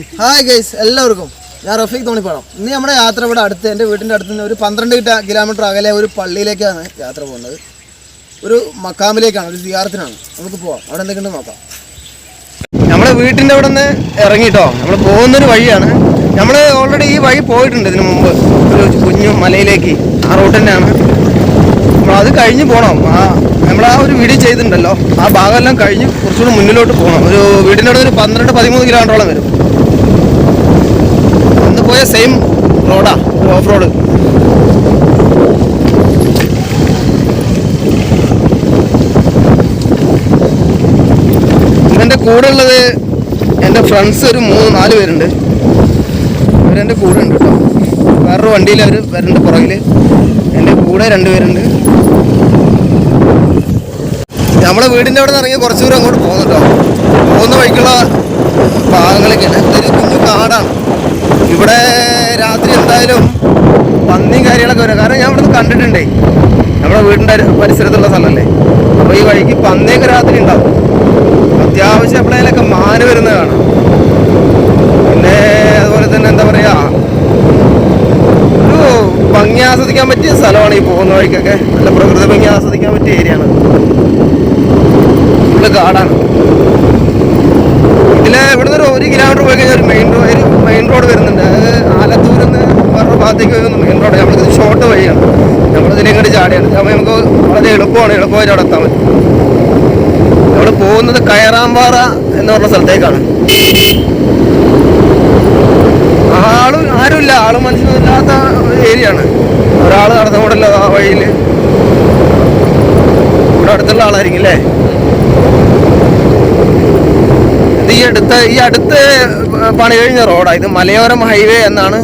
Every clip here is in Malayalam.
ഹായ് ഗൈസ് എല്ലാവർക്കും. ഞാൻ റഫീഖ് തോണിപ്പാടം ഇന്ന് നമ്മുടെ യാത്ര ഇവിടെ അടുത്ത് എന്റെ വീട്ടിന്റെ അടുത്ത് നിന്ന് ഒരു പന്ത്രണ്ട് കിലോമീറ്റർ അകലെ ഒരു പള്ളിയിലേക്കാണ് യാത്ര പോകുന്നത്. ഒരു മക്കാമിലേക്കാണ് ഒരു സിയാറത്തിനാണ്. നമുക്ക് പോവാം. അവിടെ എന്തെങ്കിലും നോക്കാം. നമ്മുടെ വീട്ടിന്റെ അവിടെ നിന്ന് ഇറങ്ങിയിട്ടോ നമ്മൾ പോകുന്നൊരു വഴിയാണ്. നമ്മൾ ഓൾറെഡി ഈ വഴി പോയിട്ടുണ്ട് ഇതിനു മുമ്പ്. ഒരു കുഞ്ഞു മലയിലേക്ക്. ആ റൂട്ട് തന്നെയാണ്. നമ്മൾ അത് കഴിഞ്ഞ് പോകണം ആ നമ്മൾ ആ ഒരു വീഡിയോ ചെയ്തിട്ടുണ്ടല്ലോ. ആ ഭാഗമെല്ലാം കഴിഞ്ഞ് കുറച്ചുകൂടി മുന്നിലോട്ട് പോകണം ഒരു വീടിന്റെ അവിടെ ഒരു പന്ത്രണ്ട് പതിമൂന്ന് കിലോമീറ്ററോളം വരും. അന്ന് പോയ സെയിം റോഡാ ഓഫ് റോഡ് ഇവന്റെ കൂടെ ഉള്ളത് എന്റെ ഫ്രണ്ട്സ് ഒരു മൂന്ന് നാല് പേരുണ്ട്. ഇവരെന്റെ കൂടെ ഉണ്ട് കേട്ടോ വേറൊരു വണ്ടിയിൽ അവർ വരുന്നുണ്ട് പുറകിൽ എന്റെ കൂടെ രണ്ട് പേരുണ്ട്. നമ്മളെ വീടിന്റെ അവിടെ നിന്ന് ഇറങ്ങി കുറച്ച് ദൂരം അങ്ങോട്ട് പോകുന്നുണ്ടോ പോകുന്ന വഴിക്കുള്ള ഭാഗങ്ങളൊക്കെയാണ്. ഇതൊരു കുഞ്ഞു കാടാണ്. ഇവിടെ രാത്രി എന്തായാലും പന്നിയും കാര്യങ്ങളൊക്കെ വരും. കാരണം ഞാൻ ഇവിടെ നിന്ന് കണ്ടിട്ടുണ്ടേ. നമ്മുടെ വീടിന്റെ പരിസരത്തുള്ള സ്ഥലമല്ലേ? അപ്പോൾ ഈ വഴിക്ക് പന്നിയൊക്കെ രാത്രി ഉണ്ടാവും. അത്യാവശ്യം എപ്പോഴേലൊക്കെ മാന് വരുന്നത് കാണാം. പിന്നെ അതുപോലെ തന്നെ എന്താ പറയുക ഒരു ഭംഗി ആസ്വദിക്കാൻ പറ്റിയ സ്ഥലമാണ് ഈ പോകുന്ന വഴിക്കൊക്കെ. നല്ല പ്രകൃതി ഭംഗി ആസ്വദിക്കാൻ പറ്റിയ ഏരിയയാണ്. ഫുള്ള് കാടാണ് ഇതിലെ ഇവിടുന്ന് ഒരു ഒരു കിലോമീറ്റർ പോയി കഴിഞ്ഞാൽ ഒരു മെയിൻ റോഡ് മെയിൻ റോഡ് വരുന്നുണ്ട് അത് ആലത്തൂരിൽ നിന്ന് വേറൊരു ഭാഗത്തേക്ക് റോഡ് നമ്മളിത് ഷോർട്ട് വഴിയാണ്. നമ്മളിതിൽ ഇങ്ങോട്ട് ചാടിയാണ്. അപ്പോൾ നമുക്ക് വളരെ എളുപ്പമാണ്. എളുപ്പമായിട്ട് അവിടെ എത്താൻ പറ്റും. നമ്മൾ പോകുന്നത് കയറാമ്പാറ എന്ന് പറഞ്ഞ സ്ഥലത്തേക്കാണ്. ആളും ആരുമില്ല. ആളും മനുഷ്യനില്ലാത്ത ഏരിയ ആണ് ഒരാൾ നടന്നുകൂടല്ലോ ആ വഴിയിൽ. ഇവിടെ അടുത്തുള്ള ആളായിരിക്കും അല്ലേ? ഈ അടുത്ത ഈ അടുത്ത് പണി കഴിഞ്ഞ റോഡാണ് ഇത് മലയോരം ഹൈവേ എന്നാണ്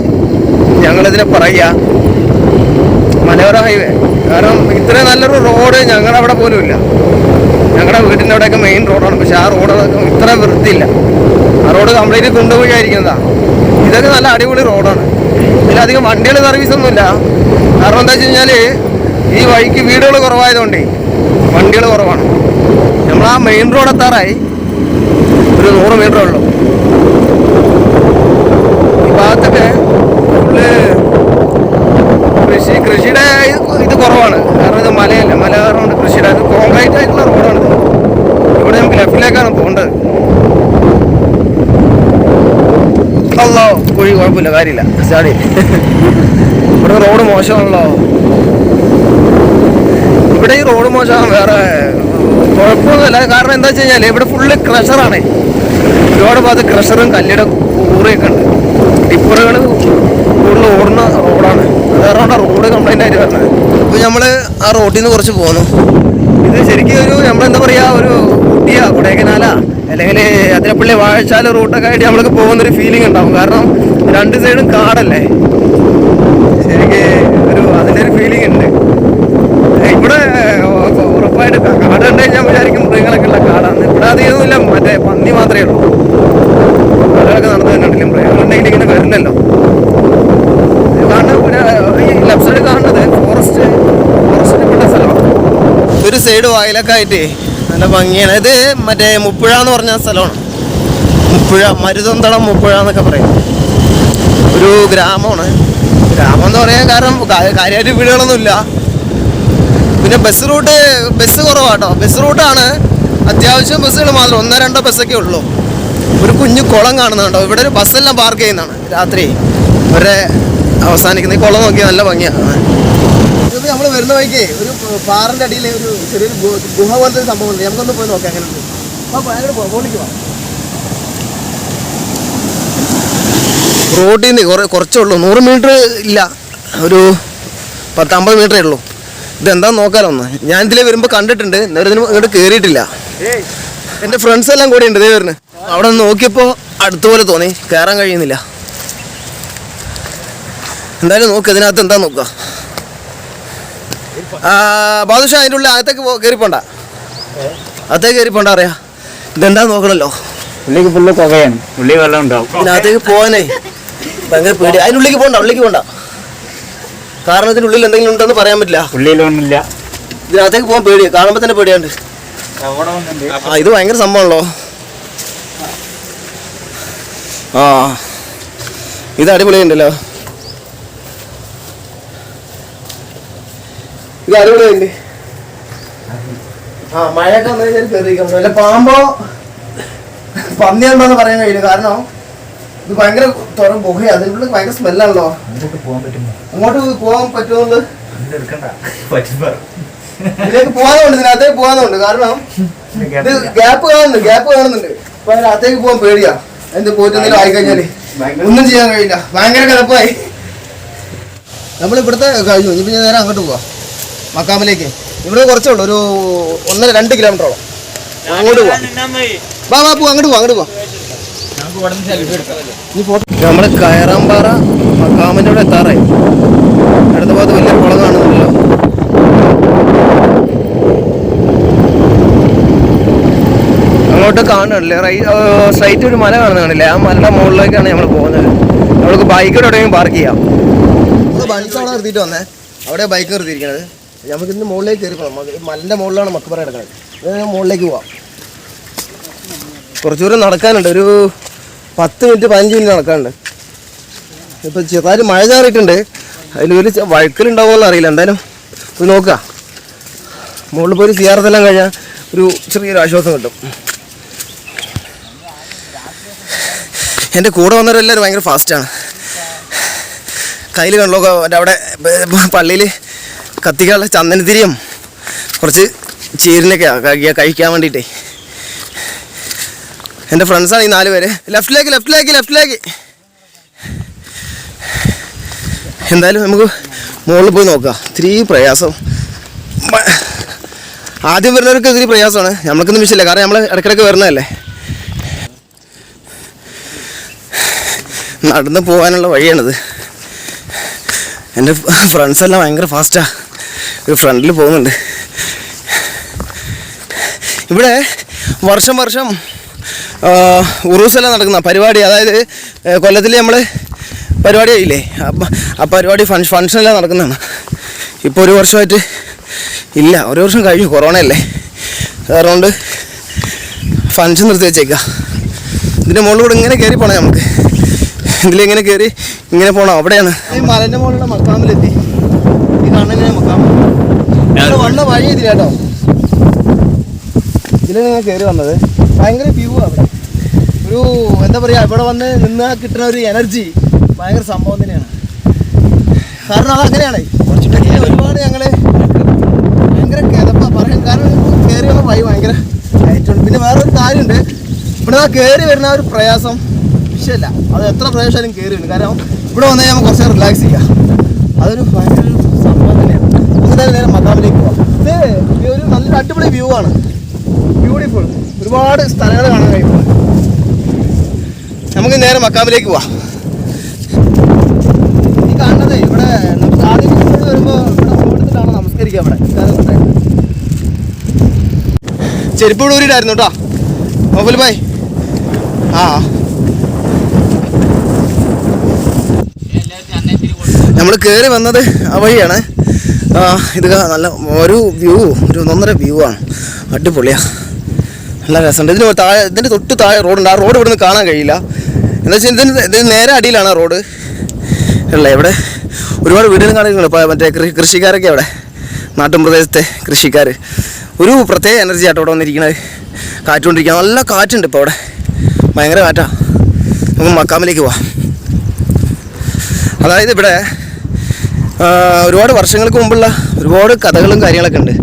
ഞങ്ങളിതിനെ പറയുക. മലയോര ഹൈവേ കാരണം ഇത്രയും നല്ലൊരു റോഡ് ഞങ്ങളവിടെ പോലും ഇല്ല. ഞങ്ങളുടെ വീട്ടിന്റെ അവിടെയൊക്കെ മെയിൻ റോഡാണ് പക്ഷെ ആ റോഡൊക്കെ ഇത്ര വൃത്തിയില്ല. ആ റോഡ് കംപ്ലീറ്റ് കൊണ്ടുപോയിരിക്കുന്നതാ ഇതൊക്കെ നല്ല അടിപൊളി റോഡാണ് ഇതിലധികം വണ്ടികൾ സർവീസ് ഒന്നുമില്ല കാരണം എന്താ വെച്ച് കഴിഞ്ഞാൽ ഈ വഴിക്ക് വീടുകൾ കുറവായതുകൊണ്ട് വണ്ടികൾ കുറവാണ്. നമ്മൾ ആ മെയിൻ റോഡ് എത്താറായി. ഒരു നൂറ് മീറ്റർ ഉള്ളൂ ഈ ഭാഗത്തൊക്കെ ഫുള്ള് കൃഷി കൃഷിയുടെ ഇത് ഇത് കുറവാണ് കാരണം ഇത് മലയല്ല മല കാരണം കൊണ്ട് കൃഷിയുടെ അത് കോൺക്രീറ്റ് ആയിട്ടുള്ള റോഡാണ് ഇത് ഇവിടെ നമുക്ക് പോണ്ടത് അല്ലോ കുഴി കുഴപ്പമില്ല കാര്യമില്ല. ചാടി ഇവിടെ റോഡ് മോശമാണല്ലോ. ഇവിടെ ഈ റോഡ് മോശമാണ് വേറെ കുഴപ്പമൊന്നുമില്ല. കാരണം എന്താ വെച്ച് കഴിഞ്ഞാൽ ഇവിടെ ഫുള്ള് ക്രഷറാണ് ഒരുപാട് ഭാഗത്ത് ക്രഷറും കല്ലിട കൂറയൊക്കെ ഉണ്ട്. ടിപ്പറുകൾ കൂടുതൽ ഓടുന്ന റോഡാണ്. അത് കാരണം റോഡ് കംപ്ലൈന്റ് ആയിട്ട് വരുന്നത് അപ്പോൾ നമ്മൾ ആ റോഡിൽ നിന്ന് കുറച്ച് പോകുന്നു ഇത് ശരിക്കും ഒരു നമ്മളെന്താ പറയുക ഒരു ഊട്ടിയാ കൊടൈക്കനാല. അല്ലെങ്കിൽ അതിരപ്പള്ളി വാഴച്ചാല റൂട്ടൊക്കെ ആയിട്ട് നമ്മൾക്ക് പോകുന്നൊരു ഫീലിംഗ് ഉണ്ടാവും. കാരണം രണ്ട് സൈഡും കാടല്ലേ. ശരിക്ക് ഒരു അതിന്റെ ഒരു ഫീലിംഗ് ഉണ്ട് ഇവിടെ ഉറപ്പായിട്ട് കാടുണ്ട് ഞാൻ വിചാരിക്കും മൃഗങ്ങളൊക്കെ ഉള്ള കാടാണ് ഇവിടെ അധികമൊന്നുമില്ല മറ്റേ പന്നി മാത്രമേ ഉള്ളൂ കടകളൊക്കെ നടന്നു തന്നിട്ടില്ല മൃഗങ്ങളുണ്ടെങ്കിൽ ഇങ്ങനെ വരില്ലല്ലോ ഇത് കാണുന്നത് പിന്നെ ഈ ലെഫ്റ്റ് സൈഡ് കാണുന്നത് ഫോറസ്റ്റ് ഫോറസ്റ്റിൽ പെട്ട സ്ഥലമാണ് ഒരു സൈഡ് വായിലൊക്കെ ആയിട്ട് നല്ല ഭംഗിയാണ്. ഇത് മറ്റേ മുപ്പുഴ എന്ന് പറഞ്ഞ സ്ഥലമാണ്. മുപ്പുഴ മരുതന്തളം മുപ്പുഴ എന്നൊക്കെ പറയും. ഒരു ഗ്രാമമാണ്. ഗ്രാമം എന്ന് പറയാൻ കാരണം കാര്യമായിട്ട് വീടുകളൊന്നുമില്ല. പിന്നെ ബസ് റൂട്ട് ബസ് കുറവാട്ടോ. ബസ് റൂട്ടാണ് അത്യാവശ്യം ബസ്സുകൾ മാത്രം. ഒന്നോ രണ്ടോ ബസ്സൊക്കെ ഉള്ളൂ. ഒരു കുഞ്ഞു കുളം കാണുന്നുണ്ടോ? ഇവിടെ ഒരു ബസ്സെല്ലാം പാർക്ക് ചെയ്യുന്നതാണ് രാത്രി. ഇവരെ അവസാനിക്കുന്ന ഈ കുളം നോക്കി നല്ല ഭംഗിയാണ്. നമ്മൾ വരുന്ന വഴിക്ക് ഒരു പാറിന്റെ അടിയിൽ ഒരു ചെറിയൊരു ഗുഹ പോലത്തെ ഒരു സംഭവം ഉണ്ട്. നമുക്കൊന്ന് പോയി നോക്കാം അങ്ങനെ റോഡിൽ നിന്ന് കുറേ കുറച്ചേ ഉള്ളൂ. നൂറ് മീറ്റർ ഇല്ല. ഒരു പത്തമ്പത് മീറ്ററേ ഉള്ളൂ. ഇതെന്താ നോക്കാലോ ഒന്ന് ഞാൻ ഇതിലേ വരുമ്പോൾ കണ്ടിട്ടുണ്ട്. ഇതിന് ഇങ്ങോട്ട് കയറിയിട്ടില്ല എന്റെ ഫ്രണ്ട്സ് എല്ലാം കൂടെ ഉണ്ട് ഇതേ അവിടെ നിന്ന് നോക്കിയപ്പോൾ അടുത്തുപോലെ തോന്നി. കയറാൻ കഴിയുന്നില്ല. എന്തായാലും നോക്ക് ഇതിനകത്ത് എന്താ നോക്കുക ബാദുഷ അതിന്റെ ഉള്ളിൽ അകത്തേക്ക് കയറിപ്പോണ്ട കയറി പോണ്ട അകത്തേക്ക് കയറി പോണ്ട അറിയാ. ഇതെന്താ നോക്കണല്ലോ? ഉള്ളിക്ക് ഫുള്ള് പുകയാണ്. ഉള്ളി വെള്ളം ഉണ്ടാവും. ഇതിനകത്തേക്ക് പോകാനേ ഭയങ്കര പേടി. അതിനുള്ളിലേക്ക് പോണ്ട ഉള്ളിലേക്ക് പോണ്ട. കാരണം ഉള്ളിൽ എന്തെങ്കിലും ഉണ്ടെന്ന് പറയാൻ പറ്റില്ല. ഉള്ളിലൊന്നുമില്ല ഇതിനകത്തേക്ക് പോകാൻ പേടിയാ കാണുമ്പോൾ തന്നെ പേടിയാണ്ട് ആ ഇത് ഭയങ്കര സംഭവമാണല്ലോ. ആ. ഇത് അടിപൊളിയുണ്ടല്ലോ. ഇത് അല്ലേ ആ മഴയൊക്കെ വന്നു കഴിഞ്ഞാൽ കയറിയിരിക്കും വല്ല പാമ്പോ പന്നിയാണെന്നാണ് പറയാൻ കഴിയില്ല. കാരണം ഇത് ഭയങ്കര തുറ പുകയാ. അതിനുള്ള ഭയങ്കര സ്മെല്ലാണല്ലോ അങ്ങോട്ട് പോകാൻ പറ്റുമെന്ന്? ഇതിലേക്ക് പോകാനുണ്ട് ഇതിനകത്തേക്ക് പോകാനുണ്ട്. കാരണം ഇത് ഗ്യാപ്പ് കാണുന്നുണ്ട് ഗ്യാപ്പ് കാണുന്നുണ്ട്. അപ്പൊ അതിനകത്തേക്ക് പോകാൻ പേടിയാ. എന്ത് പോയിട്ട് എന്തെങ്കിലും ആയിക്കഴിഞ്ഞാൽ ഒന്നും ചെയ്യാൻ കഴിയില്ല. ഭയങ്കര കിടപ്പായി. നമ്മൾ ഇവിടുത്തെ കഴിഞ്ഞു. ഇനി പിന്നെ നേരെ അങ്ങോട്ട് പോവാം. മക്കാമിലേക്ക്. ഇവിടെ കുറച്ചേ ഉള്ളൂ ഒരു ഒന്നര രണ്ട് കിലോമീറ്ററോളം. അങ്ങോട്ട് പോവാം. വാ വാ പോ അങ്ങോട്ട് പോവാ അങ്ങോട്ട് പോവാം. നമ്മൾ കയറാമ്പാറ മക്കാമിന്റെ ഇവിടെ എത്താറായി. അടുത്ത ഭാഗത്ത് വലിയ കുളം കാണുന്നില്ലല്ലോ. അങ്ങോട്ട് കാണുന്നുണ്ടല്ലേ റൈ സ്ട്രൈറ്റ് ഒരു മല കാണുന്നുണ്ടല്ലേ ആ മലയുടെ മുകളിലേക്കാണ് നമ്മൾ പോകുന്നത്. നമ്മൾക്ക് ബൈക്കോടെ എവിടെയെങ്കിലും പാർക്ക് ചെയ്യാം. ബൈക്ക് അവിടെ നിർത്തിയിട്ട് വന്നേ. അവിടെ ബൈക്ക് നിർത്തിയിരിക്കണത്. നമുക്ക് ഇന്ന് മുകളിലേക്ക് കയറി പോകാം മലന്റെ മുകളിലാണ് മക്കപ്പറ കിടക്കുന്നത്. മുകളിലേക്ക് പോവാം. കുറച്ച് ദൂരം നടക്കാനുണ്ട്. ഒരു പത്ത് മിനിറ്റ് പതിനഞ്ച് മിനിറ്റ് നടക്കാനുണ്ട്. ഇപ്പം ചെറുതായിട്ട് മഴ ചാറിയിട്ടുണ്ട്. അതിൽ ഒരു വഴുക്കലുണ്ടാവുമെന്ന് അറിയില്ല. എന്തായാലും ഒന്ന് നോക്കുക. മുകളിൽ പോയി സിയാറത്തെല്ലാം കഴിഞ്ഞാൽ ഒരു ചെറിയൊരു ആശ്വാസം കിട്ടും. എന്റെ കൂടെ വന്നവരെല്ലാവരും ഭയങ്കര ഫാസ്റ്റാണ് കയ്യിൽ കണ്ടോ അവിടെ പള്ളിയിൽ കത്തിക്കാനുള്ള ചന്ദനത്തിരിയും കുറച്ച് ചേരിനൊക്കെ കഴിക്കാൻ വേണ്ടിയിട്ടേ. എന്റെ ഫ്രണ്ട്സാണ് ഈ നാല് പേര്. ലെഫ്റ്റിലേക്ക് ലെഫ്റ്റിലേക്ക് ലെഫ്റ്റിലേക്ക് എന്തായാലും നമുക്ക് മുകളിൽ പോയി നോക്കാം. ഇത്തിരി പ്രയാസം. ആദ്യം വരുന്നവർക്ക് ഇത്തിരി പ്രയാസമാണ്. നമ്മൾക്കൊന്നും വിഷയമില്ല. കാരണം നമ്മൾ ഇടയ്ക്കിടയ്ക്ക് വരുന്നതല്ലേ. നടന്ന് പോകാനുള്ള വഴിയാണിത്. എന്റെ ഫ്രണ്ട്സെല്ലാം ഭയങ്കര ഫാസ്റ്റാ ഒരു ഫ്രണ്ടിൽ പോകുന്നുണ്ട്. ഇവിടെ വർഷം വർഷം ഉറൂസെല്ലാം നടക്കുന്ന പരിപാടി അതായത് കൊല്ലത്തിൽ നമ്മൾ പരിപാടി ആയില്ലേ ആ പരിപാടി ഫൺ ഫങ്ഷനെല്ലാം നടക്കുന്നതാണ്. ഇപ്പോൾ ഒരു വർഷമായിട്ട് ഇല്ല ഒരു വർഷം കഴിഞ്ഞു കൊറോണ അല്ലേ? അതുകൊണ്ട് ഫങ്ഷൻ നിർത്തി വെച്ചേക്കാം. ഇതിന്റെ മുകളിൽ കൂടെ ഇങ്ങനെ കയറി പോകണം നമുക്ക്. ഇതിലിങ്ങനെ കയറി ഇങ്ങനെ പോകണം അവിടെയാണ്. ഈ മലന്റെ മുകളിലുള്ള മക്കാമിലെത്തി. ഈ കാണുന്ന മക്കാമ ഇവിടെ വന്ന വഴി കേട്ടോ. ഇതിലാണ് കയറി വന്നത് ഭയങ്കര വ്യൂ അവിടെ ഒരു എന്താ പറയുക ഇവിടെ വന്ന് നിന്ന് കിട്ടുന്ന ഒരു എനർജി ഭയങ്കര സംഭവം തന്നെയാണ്. കാരണം അത് അങ്ങനെയാണ്. ഇതിന് ഒരുപാട് ഞങ്ങൾ ഭയങ്കര കിതപ്പ പറയാൻ. കാരണം കയറി വന്ന വഴി ഭയങ്കര ആയിട്ടുണ്ട് പിന്നെ വേറൊരു കാര്യമുണ്ട്. ഇവിടെ കയറി വരുന്ന ഒരു പ്രയാസം വിഷയമല്ല അത് എത്ര പ്രയാസമായാലും വരുന്നു കാരണം ഇവിടെ വന്നാൽ നമുക്ക് കുറച്ച് റിലാക്സ് ചെയ്യാം. അതൊരു ഭയങ്കര എന്തായാലും നേരെ മക്കാമിലേക്ക് പോവാം. ഇത് ഒരു നല്ല അടിപൊളി വ്യൂ ആണ്. ബ്യൂട്ടിഫുൾ ഒരുപാട് സ്ഥലങ്ങൾ കാണാൻ കഴിയും നമുക്ക് നേരെ മക്കാമിലേക്ക് പോവാം. ഈ കാണുന്നത് ഇവിടെ നമുക്ക് ആദ്യം വരുമ്പോൾ ഇവിടെ ഓടത്തിലാണ് നമസ്കരിക്കുക ഇവിടെ. ചെരുപ്പ് ഇവിടെ ഊരിയിട്ടായിരുന്നു കേട്ടോ. മൊബൈൽ ബായ് ആ നമ്മൾ കയറി വന്നത് ആ വഴിയാണ്. ഇത് നല്ല ഒരു വ്യൂ ഒരു ഒന്നൊന്നര വ്യൂ ആണ്. അടിപൊളിയാ. നല്ല രസമുണ്ട്. ഇതിന് താഴെ ഇതിന്റെ തൊട്ട് താഴെ റോഡുണ്ട് ആ റോഡ് ഇവിടുന്ന് കാണാൻ കഴിയില്ല. എന്താ വെച്ചാൽ ഇതിന് ഇതിന് നേരെ അടിയിലാണ് ആ റോഡ് അല്ലേ ഇവിടെ ഒരുപാട് വീടുകൾ കാണുന്നുണ്ട് ഇപ്പോൾ മറ്റേ കൃഷി കൃഷിക്കാരൊക്കെ അവിടെ. നാട്ടിൻ പ്രദേശത്തെ കൃഷിക്കാർ ഒരു പ്രത്യേക എനർജി ആട്ടോ ഇവിടെ വന്നിരിക്കുന്നത് കാറ്റുകൊണ്ടിരിക്കുക. നല്ല കാറ്റുണ്ട് ഇപ്പോൾ അവിടെ. ഭയങ്കര കാറ്റാണ് നമുക്ക് മക്കാമിലേക്ക് പോവാം. അതായത് ഇവിടെ ഒരുപാട് വർഷങ്ങൾക്ക് മുമ്പുള്ള ഒരുപാട് കഥകളും കാര്യങ്ങളൊക്കെ ഉണ്ട്.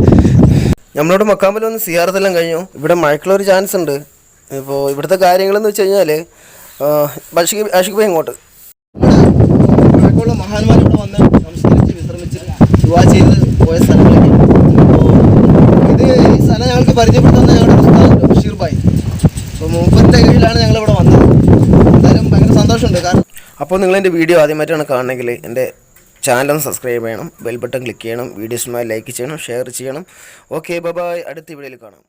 നമ്മളോട് മക്കാമ്പിൽ വന്ന് സിയാറത്തെല്ലാം കഴിഞ്ഞു. ഇവിടെ മഴക്കുള്ള ഒരു ചാൻസ് ഉണ്ട്. ഇപ്പോൾ ഇവിടുത്തെ കാര്യങ്ങളെന്ന് വെച്ച് കഴിഞ്ഞാൽ ഭക്ഷിക്ക് ആഷിക്ക് പോയി ഇങ്ങോട്ട്. മഴക്കുള്ള മഹാന്മാർ ഇവിടെ വന്ന് നമസ്കരിച്ച് വിശ്രമിച്ച് ദുവാ ചെയ്ത് പോയ സ്ഥലങ്ങളൊക്കെ ഇത് ഈ സ്ഥലം ഞങ്ങൾക്ക് പരിചയപ്പെടുത്തുന്ന ഞങ്ങളുടെ ഉസ്താദ് ബഷീർ ഭായ്. അപ്പോൾ മൂപ്പന്റെ കീഴിലാണ് ഞങ്ങൾ ഇവിടെ വന്നത്. എന്തായാലും ഭയങ്കര സന്തോഷമുണ്ട്. കാരണം അപ്പോൾ നിങ്ങൾ എന്റെ വീഡിയോ ആദ്യമായിട്ടാണ് കാണണമെങ്കിൽ എന്റെ ചാനൽ സബ്സ്ക്രൈബ് ചെയ്യണം ബെൽ ബട്ടൺ ക്ലിക്ക് ചെയ്യണം വീഡിയോസുമായി ലൈക്ക് ചെയ്യണം ഷെയർ ചെയ്യണം. ഓക്കെ ബബായ് അടുത്ത വീഡിയോയിൽ കാണാം.